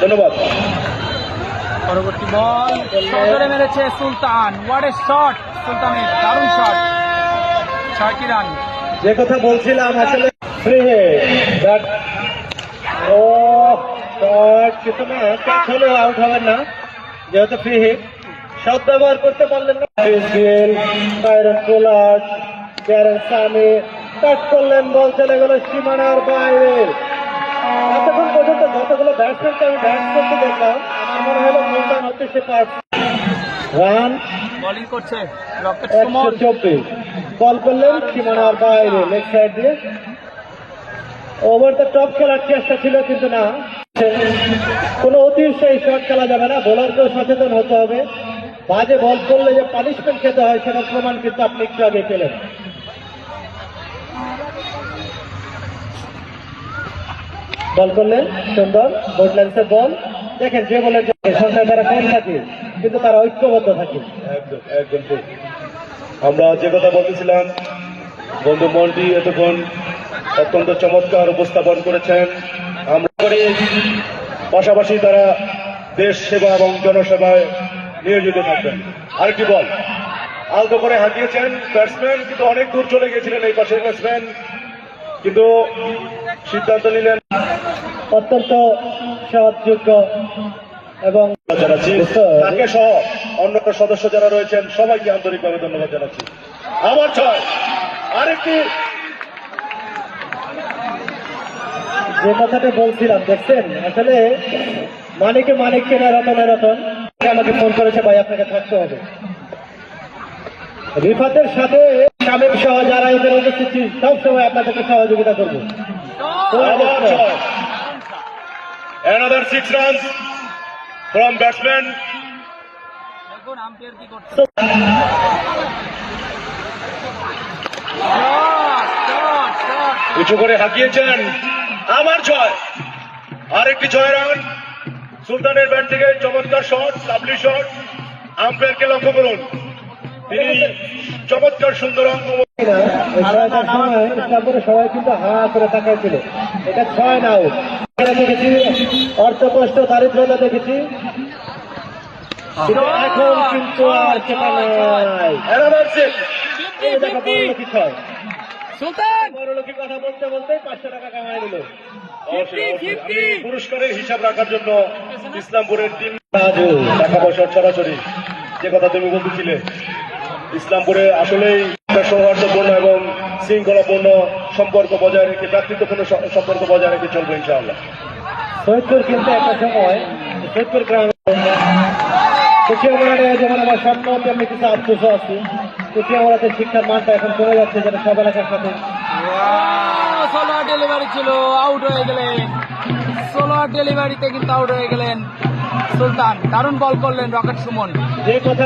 ধন্যবাদ। পরবর্তী বল সজরে মেরেছে সুলতান। ওয়াট এ শট সুলতানের দারুণ শট ছয়টি রান যে কথা বলছিলাম আসলে ফ্রি ব্যাট ও শট কিন্তু না ক্যাচ হলেও আউট হবেন না যেহেতু ফ্রি হিট সব ব্যবহার করতে পারলেন না। গেল Byron Pollard Karen Sammy touch করলেন বল চলে গেল সীমানার বাইরে। এতক্ষণ পর্যন্ত যতগুলো ব্যাটসম্যানকে আমি ব্যাট করতে দেখলাম আমার মনে হলো মুলতান হচ্ছে সে পাঁচ রান বোলিং করছে রকেট সুমন চব্বিশ। বল করলেন সীমানার বাইরে লেগ সাইড দিয়ে। ওভার দ্য টপ খেলার চেষ্টা ছিল কিন্তু না। কোনো অতিশয় শট খেলা যাবে না বোলারকেও সচেতন হতে হবে। বাজে বল করলে যে পানিশমেন্ট খেতে হয় সেটা প্রমাণ কিন্তু আপনি একটু আগে পেলেন। বল করলেন সুন্দর বোর্ডল্যান্ডসের বল দেখেন যে বলের সংখ্যা তারা কম থাকে, কিন্তু তারা ঐক্যবদ্ধ থাকে। একদম আমরা যে কথা বলতেছিলাম, বন্ধু মন্টি এতক্ষণ অত্যন্ত চমৎকার উপস্থাপন করেছেন। আমরা করি, পাশাপাশি তারা দেশ সেবা এবং জনসেবায় নিয়োজিত থাকবেন। আরেকটি বল। আলতো করে হাঁটিয়েছেন ব্যাটসম্যান কিন্তু অনেক দূর চলে গেছিলেন এই পাশের ব্যাটসম্যান কিন্তু সিদ্ধান্ত নিলেন অত্যন্ত সৎযোগ্য এবং জানাচ্ছি। তাকে সহ অন্য সদস্য যারা রয়েছেন সবাইকে আন্তরিকভাবে ধন্যবাদ জানাচ্ছি। আমার ছয়। আরেকটি যে কথাটা বলছিলাম দেখছেন? আসলে মানিকে মানিক কেনা রতনে রতন। আমাকে ফোন করেছে ভাই আপনাকে থাকতে হবে। রিফাতের সাথে সাবেক সহ যারা এখানে উপস্থিত সব সময় আপনাদেরকে সহযোগিতা করব। উঁচু করে হাঁকিয়েছেন আমার ছয় আরেকটি ছয় রান। সুলতানের ব্যাট থেকে চমৎকার শট লাভলি শট আম্পায়ারকে লক্ষ্য করুন। তিনি চমৎকার সুন্দর অঙ্গ না, সবাই কিন্তু হা করে তাকাইছিল। এটা ছয় এখানে দেখেছি অর্থ কষ্ট দারিদ্রতা দেখেছি। এখন কিন্তু আর সেটা নাই অ্যানাদার সিক্স এই দেখো বড়লোকি ছয়। সুলতান! বড়লোকি কথা বলতে বলতে পাঁচশো টাকা কামাই নিল অবশ্যই, অবশ্যই। আমি পুরস্কারের হিসাব রাখার জন্য ইসলামপুরের টিম টাকা পয়সার ছড়াছড়ি যে কথা তুমি বলতেছিলে ইসলামপুরে আসলেই সৌহার্দ্যপূর্ণ এবং শৃঙ্খলাপূর্ণ সম্পর্ক বজায় রেখে ভ্রাতৃত্বপূর্ণ স- সম্পর্ক বজায় রেখে চলবে ইনশাআল্লাহ। সৈয়দপুর কিন্তু একটা সময় সৈয়দপুর গ্রামে যেমন আমার স্বপ্ন তেমনি কিছু আফসোসও আছে। কুচিয়ামারাতে শিক্ষার মানটা এখন কমে যাচ্ছে যেটা সব এলাকার সাথে। ডেলিভারি ছিল আউট হয়ে গেলেন। ডেলিভারিতে কিন্তু আউট হয়ে গেলেন সুলতান। দারুণ বল করলেন রকেট সুমন। যে কথা